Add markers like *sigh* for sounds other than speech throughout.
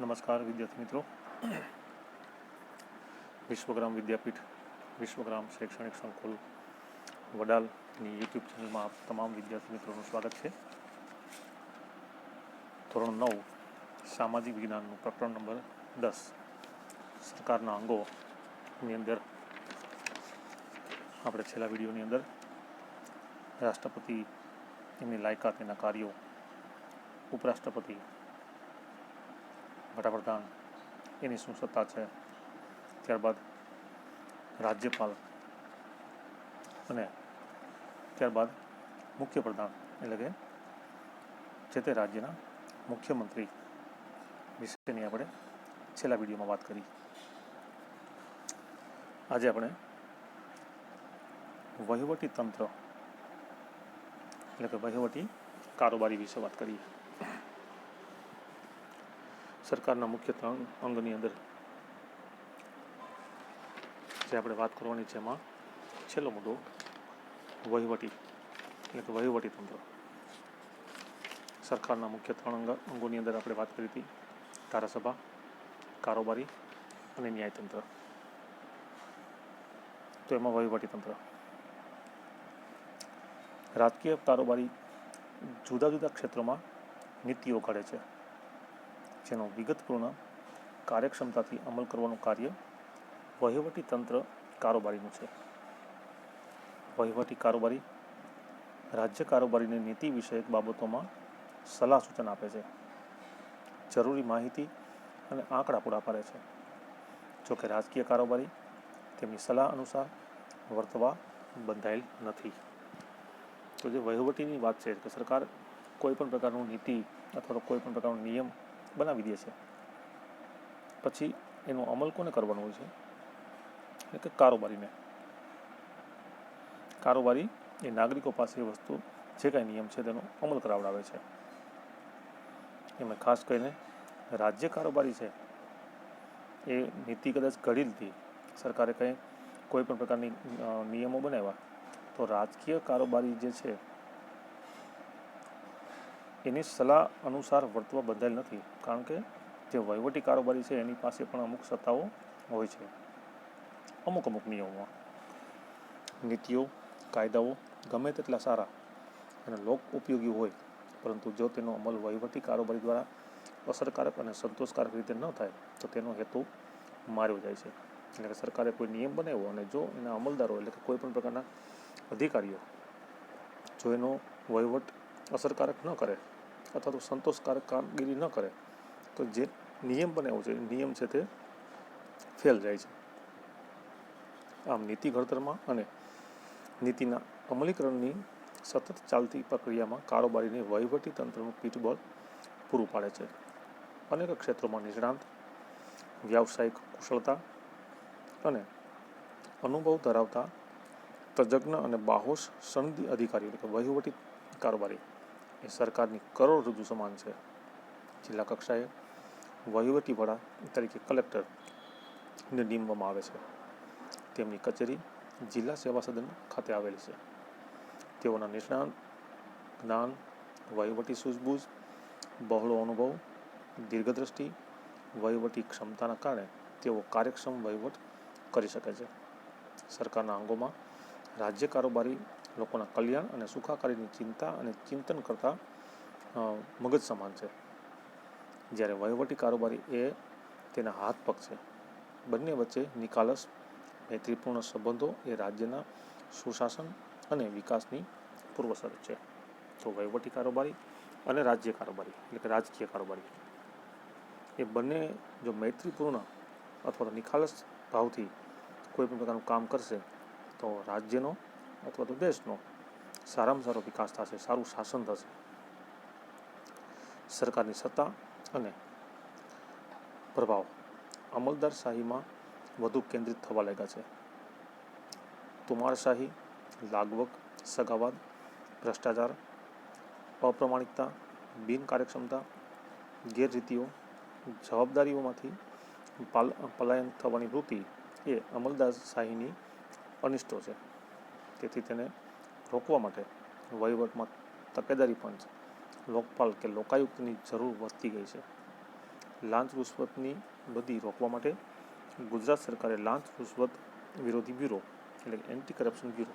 નમસ્કાર વિદ્યાર્થી મિત્રો. વિશ્વગ્રામ વિદ્યાપીઠ, વિશ્વગ્રામ શૈક્ષણિક સંકુલ વડાલની યુટ્યુબ ચેનલમાં આપ તમામ વિદ્યાર્થી મિત્રોનું સ્વાગત છે. ધોરણ નવ, સામાજિક વિજ્ઞાનનું પ્રકરણ નંબર દસ, સરકારના અંગોની અંદર આપણે છેલ્લા વિડીયોની અંદર રાષ્ટ્રપતિ એમની લાયકાત એના કાર્યો, ઉપરાષ્ટ્રપતિ વડાપ્રધાન એની શું સત્તા છે? ત્યારબાદ રાજ્યપાલ અને ત્યારબાદ મુખ્ય પ્રધાન એટલે કે જે તે રાજ્યના મુખ્યમંત્રી વિશેની આપણે છેલ્લા વિડીયોમાં વાત કરી. આજે આપણે વહીવટી તંત્ર, એટલે કે વહીવટી કારોબારી વિશે વાત કરીએ. સરકારના મુખ્ય ત્રણ અંગની અંદર જે આપણે વાત કરવાની છે એમાં છેલ્લો મુદ્દો વહીવટી એટલે કે વહીવટી તંત્ર. સરકારના મુખ્ય ત્રણ અંગ અંગોની અંદર આપણે વાત કરી હતી. ધારાસભા, કારોબારી અને ન્યાયતંત્ર. તો એમાં વહીવટી તંત્ર. રાજકીય કારોબારી જુદા જુદા ક્ષેત્રોમાં નીતિઓ ઘડે છે. જેનો વિગતપૂર્ણ કાર્યક્ષમતાથી અમલ કરવાનું કાર્ય વહીવટી તંત્ર કારોબારીનું છે. વહીવટી કારોબારી રાજ્ય કારોબારીની નીતિ વિષયક બાબતોમાં સલાહ સૂચન આપે છે. જરૂરી માહિતી અને આંકડા પૂરા પાડે છે. જોકે રાજકીય કારોબારી તેમની સલાહ અનુસાર વર્તવા બંધાયેલ નથી. તો જે વહીવટીની વાત છે કે સરકાર કોઈ પણ પ્રકારનું નીતિ અથવા તો કોઈ પણ પ્રકારનો નિયમ બનાવી દે છે. પછી એનો અમલ કોને કરવાનો હોય છે? એટલે કે કારોબારીને. કારોબારી એ નાગરિકો પાસે વસ્તુ જે કાંઈ નિયમ છે તેનો અમલ કરાવડાવે છે. એમાં ખાસ કરીને રાજ્ય કારોબારી છે, એ નીતિ કદાચ ઘડી લીધી સરકારે કંઈ કોઈ પણ પ્રકારની નિયમો બનાવ્યા, તો રાજકીય કારોબારી જે છે એની સલાહ અનુસાર વર્તવા બંધાયેલ નથી, કારણ કે જે વહીવટી કારોબારી છે એની પાસે પણ અમુક સત્તાઓ હોય છે. અમુક અમુક નિયમોમાં. નીતિઓ, કાયદાઓ ગમે તેટલા સારા અને લોક ઉપયોગી હોય, પરંતુ જો તેનો અમલ વહીવટી કારોબારી દ્વારા અસરકારક અને સંતોષકારક રીતે ન થાય, તો તેનો હેતુ માર્યો જાય છે. એટલે કે સરકારે કોઈ નિયમ બનાવ્યો અને જો એના અમલદારો એટલે કે કોઈ પણ પ્રકારના અધિકારીઓ જો એનો વહીવટ અસરકારક ન કરે અથવા તો સંતોષકારક કામગીરી ન કરે, તો જે નિયમ બનાવ્યો છે નિયમ છે તે ફેલ જાય છે. આમ નીતિ ઘડતરમાં અને નીતિના અમલીકરણની સતત ચાલતી પ્રક્રિયામાં કારોબારીને વહીવટી તંત્રનું પીઠબળ પૂરું પાડે છે. અનેક ક્ષેત્રોમાં નિષ્ણાંત, વ્યાવસાયિક કુશળતા અને અનુભવ ધરાવતા તજજ્ઞ અને બાહોશ સનદી અધિકારીઓ એટલે કે વહીવટી કારોબારી એ સરકારની કરોડરજ્જુ સમાન છે. જિલ્લા કક્ષાએ વહીવટી વડા તરીકે કલેક્ટરને નીમવામાં આવે છે. તેમની કચેરી જિલ્લા સેવા સદન ખાતે આવેલી છે. તેઓના નિષ્ણાંત, જ્ઞાન, વહીવટી સૂઝબૂઝ, બહોળો અનુભવ, દીર્ઘદ્રષ્ટિ, વહીવટી ક્ષમતાના કારણે તેઓ કાર્યક્ષમ વહીવટ કરી શકે છે. સરકારના અંગોમાં રાજ્ય કારોબારી લોકોના કલ્યાણ અને સુખાકારીની ચિંતા અને ચિંતન કરતા મગજ સમાન છે. જ્યારે વહીવટી કારોબારી એ તેના હાથ પગ છે. બંને વચ્ચે નિકાલસ, મૈત્રીપૂર્ણ સંબંધો એ રાજ્યના સુશાસન અને વિકાસની પૂર્વશરત છે. તો વહીવટી કારોબારી અને રાજ્ય કારોબારી, એટલે કે રાજકીય કારોબારી, એ બંને જો મૈત્રીપૂર્ણ અથવા તો નિખાલસ ભાવથી કોઈ પણ પ્રકારનું કામ કરશે, તો રાજ્યનો અથવા તો દેશનો સારામાં સારો વિકાસ થશે, સારું શાસન થશે. સરકારની સત્તા અને પ્રભાવ અમલદારશાહીમાં વધુ કેન્દ્રિત થવા લાગ્યા છે. તુમારશાહી લાગવગ, સગાવાદ, ભ્રષ્ટાચાર, અપ્રમાણિકતા બિનકાર્યક્ષમતા ગેરરીતિઓ, જવાબદારીઓમાંથી પાલ, પલાયન થવાની વૃત્તિ એ અમલદારશાહીની અનિષ્ટો છે. તેથી તેને રોકવા માટે વહીવટમાં તકેદારી પણ છે. લોકપાલ કે લોકાયુક્તની જરૂર વધતી ગઈ છે. લાંચ રૂશ્વતની બધી રોકવા માટે ગુજરાત સરકારે લાંચ રૂશ્વત વિરોધી બ્યુરો એટલે એન્ટી કરપ્શન બ્યુરો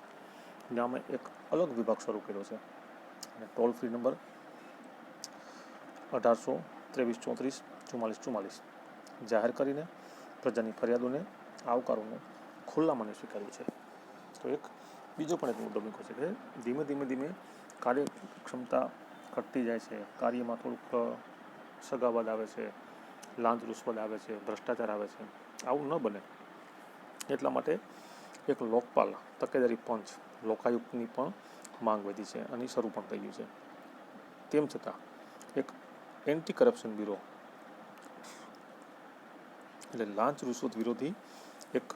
નામે એક અલગ વિભાગ શરૂ કર્યો છે. અને ટોલ ફ્રી નંબર અઢારસો ત્રેવીસ ચોત્રીસ ચુમ્માલીસ ચુમ્માલીસ જાહેર કરીને પ્રજાની ફરિયાદોને આવકારોનું ખુલ્લા મને સ્વીકાર્યું છે. તો એક બીજો પણ એક મુદ્દો મૂક્યો છે કે ધીમે ધીમે ધીમે કાર્યક્ષમતા ઘટતી જાય છે. કાર્યમાં થોડુંક સગાવાદ આવે છે, લાંચ રૂશ્વત આવે છે, ભ્રષ્ટાચાર આવે છે. આવું ન બને. એટલા માટે એક લોકપાલ, તકેદારી પંચ લોકાયુક્તની પણ માંગ વધી છે અને શરૂ પણ થઈ ગયું છે. તેમ છતાં, એક એન્ટી કરપ્શન બ્યુરો એટલે લાંચ રૂશ્વત વિરોધી એક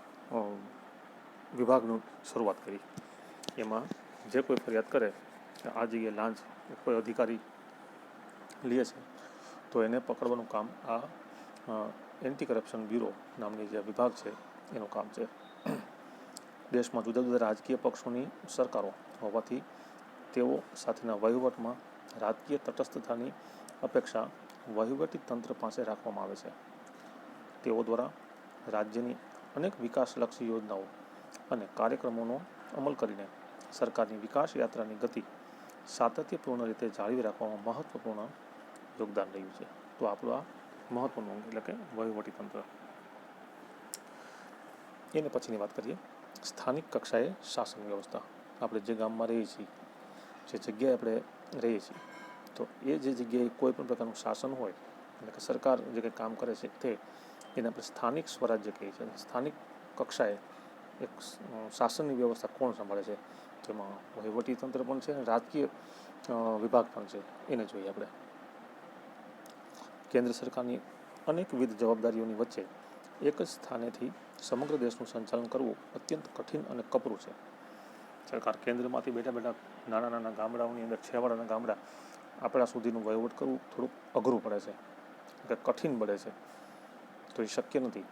વિભાગનું શરૂઆત કરી. એમાં જે કોઈ ફરિયાદ કરે કે આ જગ્યાએ લાંચ કોઈ અધિકારી લે છે, તો એને પકડવાનું કામ આ એન્ટી કરપ્શન બ્યુરો નામની જે વિભાગ છે, એનું કામ છે. દેશમાં જુદા જુદા રાજકીય પક્ષોની સરકારો હોવાથી તેઓ સાથેના વહીવટમાં રાજકીય તટસ્થતાની અપેક્ષા વહીવટી તંત્ર પાસે રાખવામાં આવે છે. તેઓ દ્વારા રાજ્યની અનેક વિકાસલક્ષી યોજનાઓ અને કાર્યક્રમોનો અમલ કરીને સરકારની વિકાસ યાત્રાની ગતિ સાતત્યપૂર્ણ રીતે જાળવી રાખવામાં મહત્વપૂર્ણ યોગદાન રહ્યું છે. તો આપણું આ મહત્વનું અંગ એટલે કે વહીવટી તંત્ર. એને પછીની વાત કરીએ. સ્થાનિક કક્ષાએ શાસન વ્યવસ્થા. આપણે જે ગામમાં રહીએ છીએ, જે જગ્યાએ આપણે રહીએ છીએ, તો એ જે જગ્યાએ કોઈ પણ પ્રકારનું શાસન હોય, એટલે કે સરકાર જે કંઈ કામ કરે છે તે, એને આપણે સ્થાનિક સ્વરાજ્ય કહીએ છીએ. સ્થાનિક કક્ષાએ એક શાસનની વ્યવસ્થા કોણ સંભાળે છે? તેમાં વહીવટી તંત્ર પણ છે અને રાજકીય વિભાગ પણ છે. એને જોઈએ આપણે. કેન્દ્ર સરકારની અનેકવિધ જવાબદારીઓની વચ્ચે એક જ સ્થાનેથી સમગ્ર દેશનું સંચાલન કરવું અત્યંત કઠિન અને કપરું છે. સરકાર કેન્દ્રમાંથી બેઠા બેઠા નાના નાના ગામડાઓની અંદર, છેવાડાના ગામડા આપણા સુધીનું વહીવટ કરવું થોડુંક અઘરું પડે છે. કે કઠિન પડે છે. તો એ શક્ય નથી.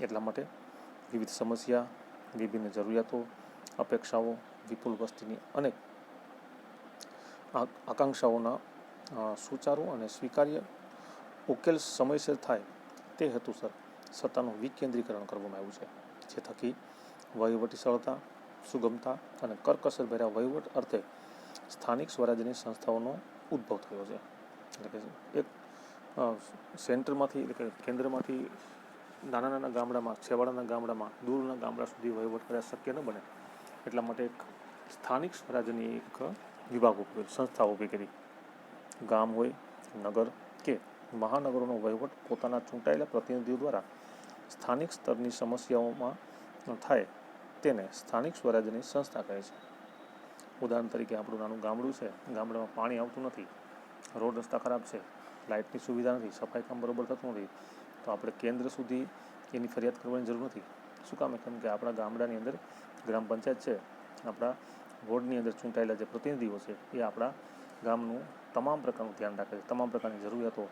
એટલા માટે વિવિધ સમસ્યા, વિભિન્ન જરૂરિયાતો, અપેક્ષાઓ વિપુલ વસ્તીની અનેક આકાંક્ષાઓના સુચારુ અને સ્વીકાર્ય ઉકેલ સમયસર થાય તે હેતુસર સત્તાનું વિકેન્દ્રીકરણ કરવામાં આવ્યું છે. જે થકી વહીવટી સરળતા, સુગમતા અને કરકસરભર્યા વહીવટ અર્થે સ્થાનિક સ્વરાજ્યની સંસ્થાઓનો ઉદ્ભવ થયો છે. એટલે કે એક સેન્ટરમાંથી એટલે કે કેન્દ્રમાંથી નાના નાના ગામડામાં, છેવાડાના ગામડામાં, દૂરના ગામડા સુધી વહીવટ કર્યા શક્ય ન બને એટલા માટે એક સ્થાનિક સ્વરાજ્યની એક વિભાગ ઊભી સંસ્થા ઊભી કરી ગામ હોય, નગર કે મહાનગરોનો વહીવટ પોતાના ચૂંટાયેલા પ્રતિનિધિઓ દ્વારા સ્થાનિક સ્તરની સમસ્યાઓમાં થાય તેને સ્થાનિક સ્વરાજ્યની સંસ્થા કહે છે. ઉદાહરણ તરીકે આપણું નાનું ગામડું છે, ગામડામાં પાણી આવતું નથી, રોડ રસ્તા ખરાબ છે, લાઇટની સુવિધા નથી, સફાઈ કામ બરોબર થતું નથી, તો આપણે કેન્દ્ર સુધી એની ફરિયાદ કરવાની જરૂર નથી. શું કામ? કેમ કે આપણા ગામડાની અંદર ગ્રામ પંચાયત છે આપણા વોર્ડની અંદર ચૂંટાયેલા જે પ્રતિનિધિઓ છે, એ આપણા ગામનું તમામ પ્રકારનું ધ્યાન રાખે છે, તમામ પ્રકારની જરૂરિયાતો,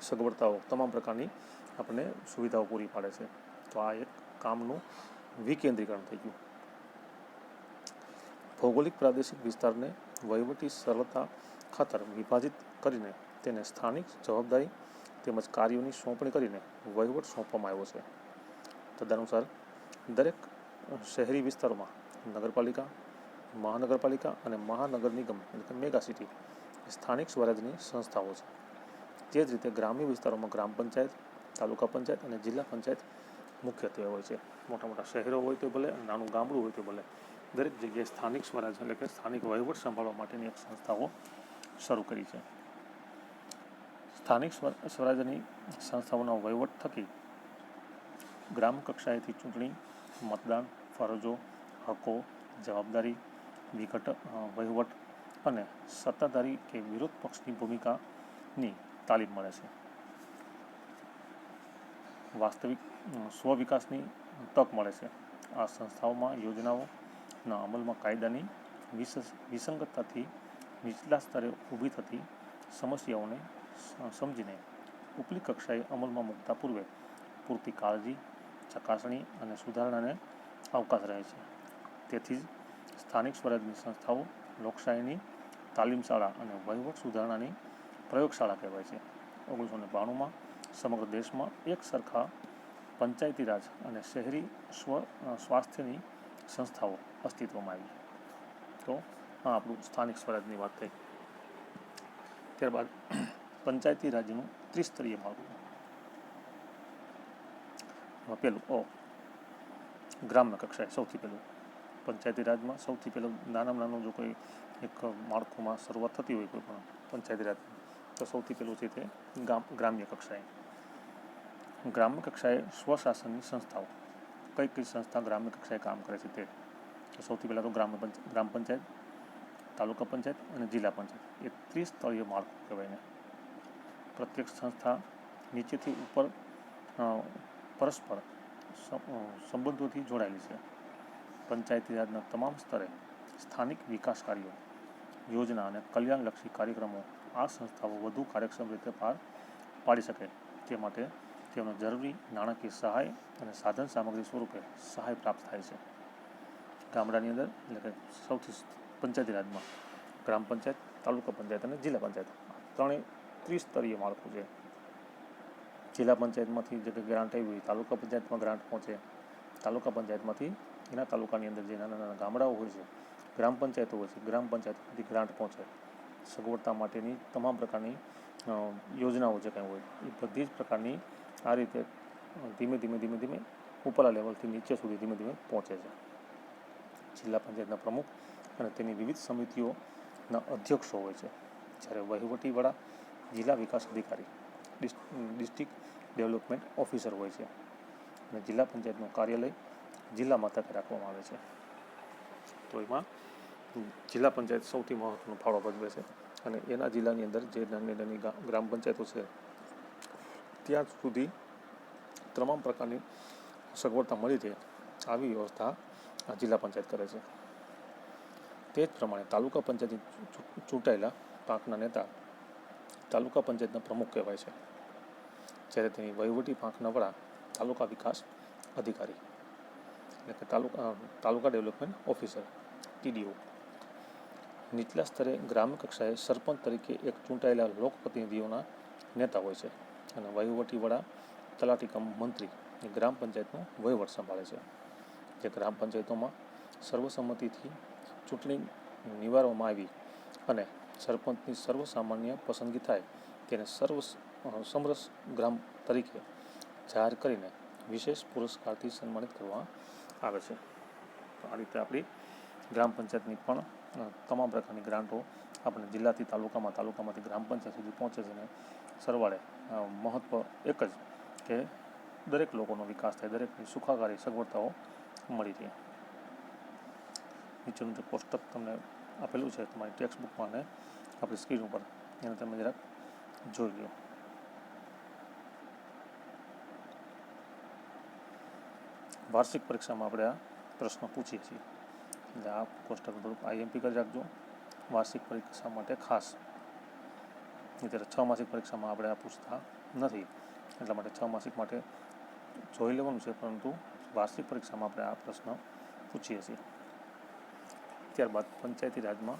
સગવડતાઓ તમામ પ્રકારની આપણને સુવિધાઓ પૂરી પાડે છે. તો આ એક કામનું વિકેન્દ્રીકરણ થઈ ગયું. ભૌગોલિક પ્રાદેશિક વિસ્તારને વહીવટી સરળતા ખાતર વિભાજિત કરીને તેને સ્થાનિક જવાબદારી તેમજ કાર્યોની સોંપણી કરીને વહીવટ સોંપવામાં આવ્યો છે. તદનુસાર દરેક શહેરી વિસ્તારોમાં નગરપાલિકા, મહાનગરપાલિકા અને મહાનગર નિગમ એટલે કે મેગા સિટી સ્થાનિક સ્વરાજ્યની સંસ્થાઓ છે. તે જ રીતે ગ્રામ્ય વિસ્તારોમાં ગ્રામ પંચાયત, તાલુકા પંચાયત અને જિલ્લા પંચાયત મુખ્યત્વે હોય છે. મોટા મોટા શહેરો હોય તો ભલે, નાનું ગામડું હોય તો ભલે, દરેક જગ્યાએ સ્થાનિક સ્વરાજ એટલે કે સ્થાનિક વહીવટ સંભાળવા માટેની એક સંસ્થાઓ શરૂ કરી છે. સ્થાનિક સ્વ- સ્વરાજ્યની સંસ્થાઓના વહીવટ થકી ગ્રામ કક્ષાએથી ચૂંટણી, મતદાન, ફરજો હકો, જવાબદારી વિઘટ વહીવટ અને સત્તાધારી કે વિરોધ પક્ષની ભૂમિકાની તાલીમ મળે છે. વાસ્તવિક સ્વવિકાસની તક મળે છે. આ સંસ્થાઓમાં યોજનાઓના અમલમાં કાયદાની વિસંગતતાથી નીચલા સ્તરે ઊભી થતી સમસ્યાઓને સમજીને ઉપલી કક્ષાએ અમલમાં મૂકતા પૂર્વે પૂરતી કાળજી, ચકાસણી અને સુધારણાને અવકાશ રહે છે. તેથી જ સ્થાનિક સ્વરાજની સંસ્થાઓ લોકશાહીની તાલીમ શાળા અને વહીવટ સુધારણાની પ્રયોગશાળા કહેવાય છે. ઓગણીસો ને બાણુંમાં સમગ્ર દેશમાં એક સરખા પંચાયતી રાજ અને શહેરી સ્વ સ્વાસ્થ્યની સંસ્થાઓ અસ્તિત્વમાં આવી તો આ આપણું સ્થાનિક સ્વરાજની વાત થઈ. ત્યારબાદ પંચાયતી રાજ્યનું ત્રિસ્તરીય માળખું. પેલું, ઓ, ગ્રામ્ય કક્ષાએ સૌથી પહેલું પંચાયતી રાજમાં સૌથી પહેલું નાનામાં નાનું જો કોઈ એક માળખુંમાં શરૂઆત થતી હોય કોઈ પણ પંચાયતી રાજમાં તો સૌથી પહેલું છે તે ગામ, ગ્રામ્ય કક્ષાએ. ગ્રામ્ય કક્ષાએ સ્વશાસનની સંસ્થાઓ. કઈ કઈ સંસ્થા ગ્રામ્ય કક્ષાએ કામ કરે છે તે? સૌથી પહેલાં તો ગ્રામ ગ્રામ પંચાયત, તાલુકા પંચાયત અને જિલ્લા પંચાયત. એ ત્રિસ્તરીય માળખું કહેવાય ને પ્રત્યેક સંસ્થા નીચેથી ઉપર પરસ્પર સંબંધોથી જોડાયેલી છે. પંચાયતી રાજના તમામ સ્તરે સ્થાનિક વિકાસ કાર્યો, યોજના અને કલ્યાણલક્ષી કાર્યક્રમો આ સંસ્થાઓ વધુ કાર્યક્ષમ રીતે પાર પાડી શકે તે માટે તેમનો જરૂરી નાણાકીય સહાય અને સાધન સામગ્રી સ્વરૂપે સહાય પ્રાપ્ત થાય છે. ગામડાની અંદર એટલે કે સૌથી પંચાયતી રાજમાં ગ્રામ પંચાયત, તાલુકા પંચાયત અને જિલ્લા પંચાયત ત્રણેય ત્રિસ્તરીય માળખું છે. જિલ્લા પંચાયતમાંથી જે કે ગ્રાન્ટ આવી હોય તાલુકા પંચાયતમાં ગ્રાન્ટ પહોંચે, તાલુકા પંચાયતમાંથી એના તાલુકાની અંદર જે નાના નાના ગામડાઓ હોય છે, ગ્રામ પંચાયતો હોય છે, ગ્રામ પંચાયતમાંથી ગ્રાન્ટ પહોંચે સગવડતા માટેની તમામ પ્રકારની યોજનાઓ જે કંઈ હોય, એ બધી જ પ્રકારની આ રીતે ધીમે ધીમે ધીમે ધીમે ઉપરના લેવલથી નીચે સુધી ધીમે ધીમે પહોંચે છે. જિલ્લા પંચાયતના પ્રમુખ અને તેની વિવિધ સમિતિઓના અધ્યક્ષો હોય છે. જ્યારે વહીવટીવાળા જિલ્લા વિકાસ અધિકારી ડિસ- ડિસ્ટ્રિક્ટ ડેવલપમેન્ટ ઓફિસર હોય છે. અને જિલ્લા પંચાયતનું કાર્યાલય જિલ્લા મથકે રાખવામાં આવે છે. તો એમાં જિલ્લા પંચાયત સૌથી મહત્વનો ફાળો ભજવે છે અને એના જિલ્લાની અંદર જે નાની નાની ગ્રામ પંચાયતો છે, ત્યાં સુધી તમામ પ્રકારની સગવડતા મળી રહે આવી વ્યવસ્થા આ જિલ્લા પંચાયત કરે છે. તે જ પ્રમાણે તાલુકા પંચાયતની ચૂંટાયેલા પાંખના નેતા તાલુકા પંચાયતના પ્રમુખ કહેવાય છે. જ્યારે તેની વહીવટી પાંખના વડા તાલુકા વિકાસ અધિકારી એટલે કે તાલુકા તાલુકા ડેવલપમેન્ટ ઓફિસર, ટીડીઓ. નીચલા સ્તરે ગ્રામ્ય કક્ષાએ સરપંચ તરીકે એક ચૂંટાયેલા લોકપ્રતિનિધિઓના નેતા હોય છે અને વહીવટી વડા તલાટી કમ મંત્રી એ ગ્રામ પંચાયતનો વહીવટ સંભાળે છે. જે ગ્રામ પંચાયતોમાં સર્વસંમતિથી ચૂંટણી નિવારવામાં આવી અને સરપંચની સર્વસામાન્ય પસંદગી થાય તેને સર્વ સમરસ ગ્રામ તરીકે જાહેર કરીને વિશેષ પુરસ્કારથી સન્માનિત કરવામાં આવે છે. તો આ રીતે આપણી ગ્રામ પંચાયતની પણ તમામ પ્રકારની ગ્રાન્ટો આપણે જિલ્લાથી તાલુકામાં તાલુકામાંથી ગ્રામ પંચાયત સુધી પહોંચે છે અને સરવાળે મહત્ત્વ એક જ કે દરેક લોકોનો વિકાસ થાય, દરેકની સુખાકારી, સગવડતાઓ મળી રહે. નીચેનું જે કોષ્ટક તમને આપેલું છે, તમારી ટેક્સ્ટ બુકમાં અને આપણી સ્ક્રીન ઉપર, એને તમે જરાક જોઈ લો વાર્ષિક પરીક્ષામાં આપણે આ પ્રશ્ન પૂછીએ છીએ. એટલે આ કોષ્ટક થોડુંક આઈએમપી કરી રાખજો. વાર્ષિક પરીક્ષા માટે ખાસ? અત્યારે છ માસિક પરીક્ષામાં આપણે આ પૂછતા નથી. એટલા માટે છ માસિક માટે જોઈ લેવાનું છે, પરંતુ વાર્ષિક પરીક્ષામાં આપણે આ પ્રશ્ન પૂછીએ છીએ. ત્યારબાદ પંચાયતી રાજમાં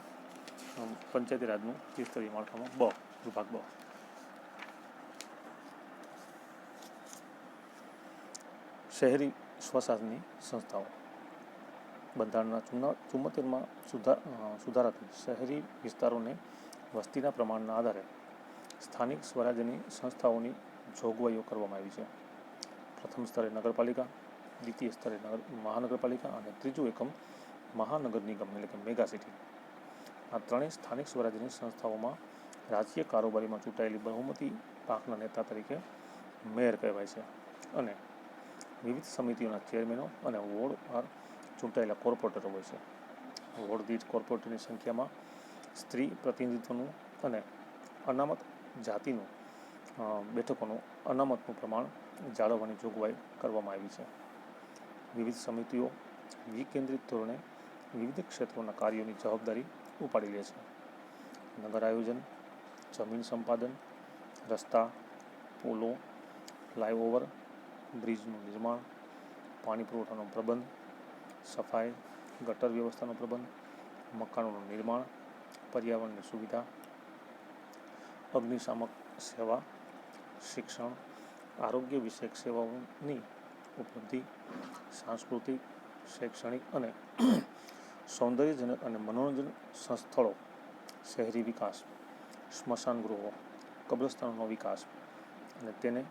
પંચાયતી રાજનું ત્રિસ્તરીય માળખામાં બ, વિભાગ બ. શહેરી સ્વશાસનની સંસ્થાઓ. બંધારણના ચુમ્મા ચુમ્મોતેરમાં સુધાર સુધારાથી શહેરી વિસ્તારોને વસ્તીના પ્રમાણના આધારે સ્થાનિક સ્વરાજ્યની સંસ્થાઓની જોગવાઈઓ કરવામાં આવી છે. પ્રથમ સ્તરે નગરપાલિકા, દ્વિતીય સ્તરે નગર, મહાનગરપાલિકા અને ત્રીજું એકમ મહાનગર નિગમ એટલે કે મેગા સિટી. આ ત્રણેય સ્થાનિક સ્વરાજ્યની સંસ્થાઓમાં રાજકીય કારોબારીમાં ચૂંટાયેલી બહુમતી પાકના નેતા તરીકે મેયર કહેવાય છે અને વિવિધ સમિતિઓના ચેરમેનો અને વોર્ડ વોર્ડવાર ચૂંટાયેલા કોર્પોરેટરો હોય છે. વોર્ડ દીઠ કોર્પોરેટરની સંખ્યામાં સ્ત્રી પ્રતિનિધિત્વનું અને અનામત જાતિનું બેઠકોનું અનામતનું પ્રમાણ જાળવવાની જોગવાઈ કરવામાં આવી છે. વિવિધ સમિતિઓ વિકેન્દ્રિત ધોરણે વિવિધ ક્ષેત્રોના કાર્યોની જવાબદારી ઉપાડી લે છે. નગર આયોજન, જમીન સંપાદન, રસ્તા, પુલો, ફ્લાયઓવર બ્રિજનું નિર્માણ, પાણી પુરવઠાનો પ્રબંધ, સફાઈ, ગટર વ્યવસ્થાનો પ્રબંધ, મકાનોનું નિર્માણ, પર્યાવરણની સુવિધા, અગ્નિશામક સેવા, શિક્ષણ, આરોગ્ય વિષયક સેવાઓની ઉપલબ્ધિ, સાંસ્કૃતિક, શૈક્ષણિક અને સૌંદર્યજનક અને મનોરંજન સ્થળો શહેરી વિકાસ સ્મશાન ગૃહો કબ્રસ્તાનોનો વિકાસ અને તેને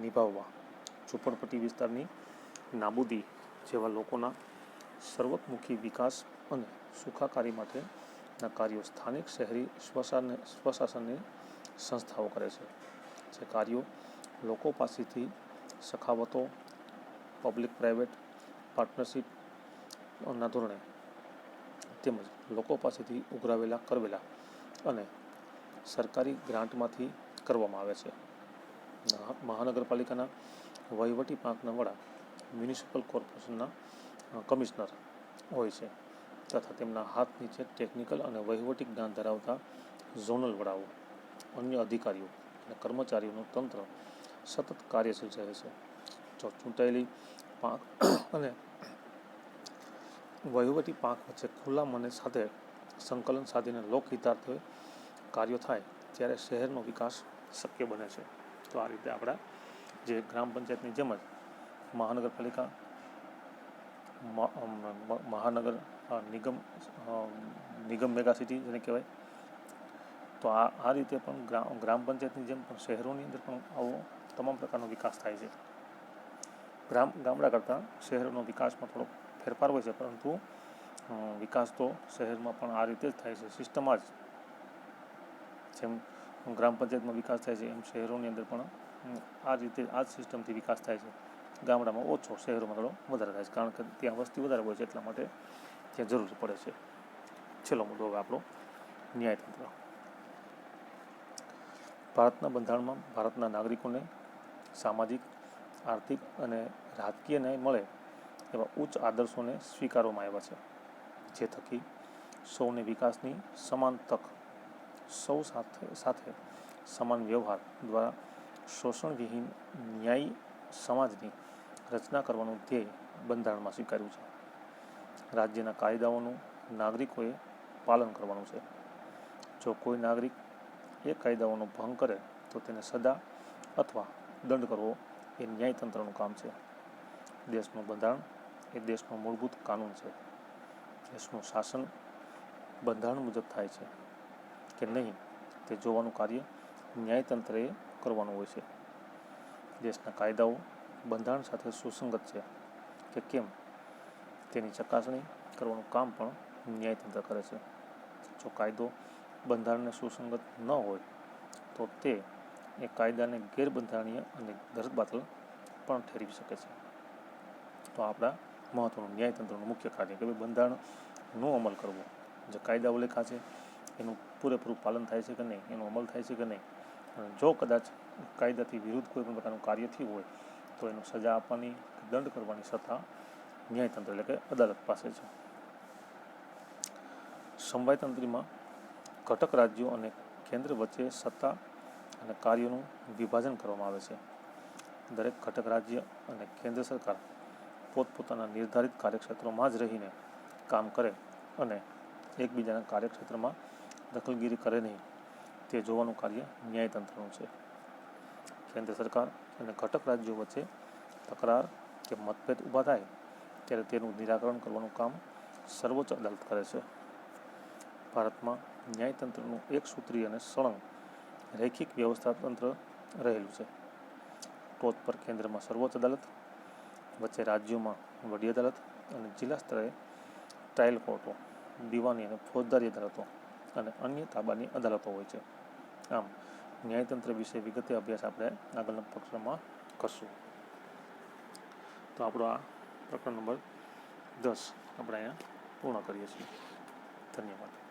નિભાવવા ઝૂંપડપટ્ટી વિસ્તારની નાબૂદી જેવા લોકોના સર્વતમુખી વિકાસ અને સુખાકારી માટેના કાર્યો સ્થાનિક શહેરી સ્વશાને સ્વશાસનની સંસ્થાઓ કરે છે. જે કાર્યો લોકો પાસેથી સખાવતો પબ્લિક પ્રાઇવેટ પાર્ટનરશીપના ધોરણે તેમજ લોકો પાસેથી ઉઘરાવેલા, કરવેલા અને સરકારી ગ્રાન્ટમાંથી કરવામાં આવે છે. મહાનગરપાલિકાના વહીવટી પાંખના વડા મ્યુનિસિપલ કોર્પોરેશનના કમિશનર હોય છે તથા તેમના હાથ નીચે ટેકનિકલ અને વહીવટી જ્ઞાન ધરાવતા ઝોનલ વડાઓ, અન્ય અધિકારીઓ અને કર્મચારીઓનું તંત્ર સતત કાર્યશીલ રહે છે. જો ચૂંટાયેલી પાંખ *coughs* અને વહીવટી પાંખ વચ્ચે ખુલ્લા મને સાથે સંકલન સાધીને લોકહિતાર્થે કાર્યો થાય ત્યારે શહેરનો વિકાસ શક્ય બને છે. તો આ રીતે આપણા જે ગ્રામ પંચાયતની જેમ જ મહાનગરપાલિકા મહાનગર નિગમ નિગમ મેગા સિટી જેને કહેવાય, તો આ આ રીતે પણ ગ્રામ ગ્રામ પંચાયતની જેમ પણ શહેરોની અંદર પણ આવો તમામ પ્રકારનો વિકાસ થાય છે. ગ્રામ, ગામડા કરતાં શહેરોનો વિકાસમાં થોડો ફેરફાર હોય છે, પરંતુ વિકાસ તો શહેરમાં પણ આ રીતે જ થાય છે સિસ્ટમમાં જ. જેમ ગ્રામ પંચાયતમાં વિકાસ થાય છે, એમ શહેરોની અંદર પણ આ રીતે આ સિસ્ટમથી વિકાસ થાય છે. ગામડામાં ઓછો, શહેરોમાં થોડો વધારે થાય છે, કારણ કે ત્યાં વસ્તી વધારે હોય છે, એટલા માટે ત્યાં જરૂર પડે છે. છેલ્લો મુદ્દો હવે આપણો ન્યાયતંત્ર. ભારતના બંધારણમાં ભારતના નાગરિકોને સામાજિક, આર્થિક અને રાજકીય ન્યાય મળે એવા ઉચ્ચ આદર્શોને સ્વીકારવામાં આવ્યા છે. જે થકી સૌને વિકાસની સમાન તક, સૌ સાથે સાથે સમાન વ્યવહાર દ્વારા શોષણવિહીન ન્યાયી સમાજની રચના કરવાનું ધ્યેય બંધારણમાં સ્વીકાર્યું છે. રાજ્યના કાયદાઓનું નાગરિકોએ પાલન કરવાનું છે. જો કોઈ નાગરિક એ કાયદાઓનો ભંગ કરે, તો તેને સદા અથવા દંડ કરવો એ ન્યાયતંત્રનું કામ છે. દેશનું બંધારણ એ દેશનો મૂળભૂત કાનૂન છે. દેશનું શાસન બંધારણ મુજબ થાય છે કે નહીં તે જોવાનું કાર્ય ન્યાયતંત્રએ કરવાનું હોય છે. દેશના કાયદાઓ બંધારણ સાથે સુસંગત છે કે કેમ? તેની ચકાસણી કરવાનું કામ પણ ન્યાયતંત્ર કરે છે. જો કાયદો બંધારણને સુસંગત ન હોય, તો તે એ કાયદાને ગેરબંધારણીય અને ગરજબાતલ પણ ઠેરવી શકે છે. તો આપણા મહત્ત્વનું ન્યાયતંત્રનું મુખ્ય કાર્ય કે ભાઈ બંધારણનો અમલ કરવો. જે કાયદાઓ લેખા છે, એનું પૂરેપૂરું પાલન થાય છે કે નહીં? એનો અમલ થાય છે કે નહીં? જો કદાચ કાયદાથી વિરુદ્ધ કોઈ પણ પ્રકારનું કાર્ય થયું હોય, તો એનું સજા આપવાની દંડ કરવાની સત્તા ન્યાયતંત્ર એટલે કે અદાલત પાસે છે. સમવાયતંત્રીમાં ઘટક રાજ્યો અને કેન્દ્ર વચ્ચે સત્તા અને કાર્યોનું વિભાજન કરવામાં આવે છે. દરેક ઘટક રાજ્ય અને કેન્દ્ર સરકાર પોતપોતાના નિર્ધારિત કાર્યક્ષેત્રોમાં જ રહીને કામ કરે અને એકબીજાના કાર્યક્ષેત્રમાં દખલગીરી કરે નહીં. તે જોવાનું કાર્ય ન્યાયતંત્રનું છે. કેન્દ્ર સરકાર અને ઘટક રાજ્યો વચ્ચે તકરાર કે મતભેદ ઊભા થાય ત્યારે તેનું નિરાકરણ કરવાનું કામ સર્વોચ્ચ અદાલત કરે છે. ભારતમાં ન્યાયતંત્રનું એક સૂત્રી અને સળંગ રૈખિક વ્યવસ્થા તંત્ર રહેલું છે. ટોચ પર કેન્દ્રમાં સર્વોચ્ચ અદાલત, વચ્ચે રાજ્યોમાં વડી અદાલત અને જિલ્લા સ્તરે ટ્રાયલ કોર્ટો, દીવાની અને ફોજદારી અદાલતો અને અન્ય તાબાની અદાલતો હોય છે. આમ, ન્યાયતંત્ર વિશે વિગતે અભ્યાસ આપણે આગળના પ્રકરણમાં કરશું. તો આપણો આ પ્રકરણ નંબર દસ આપણે અહીંયા પૂર્ણ કરીએ છીએ. ધન્યવાદ.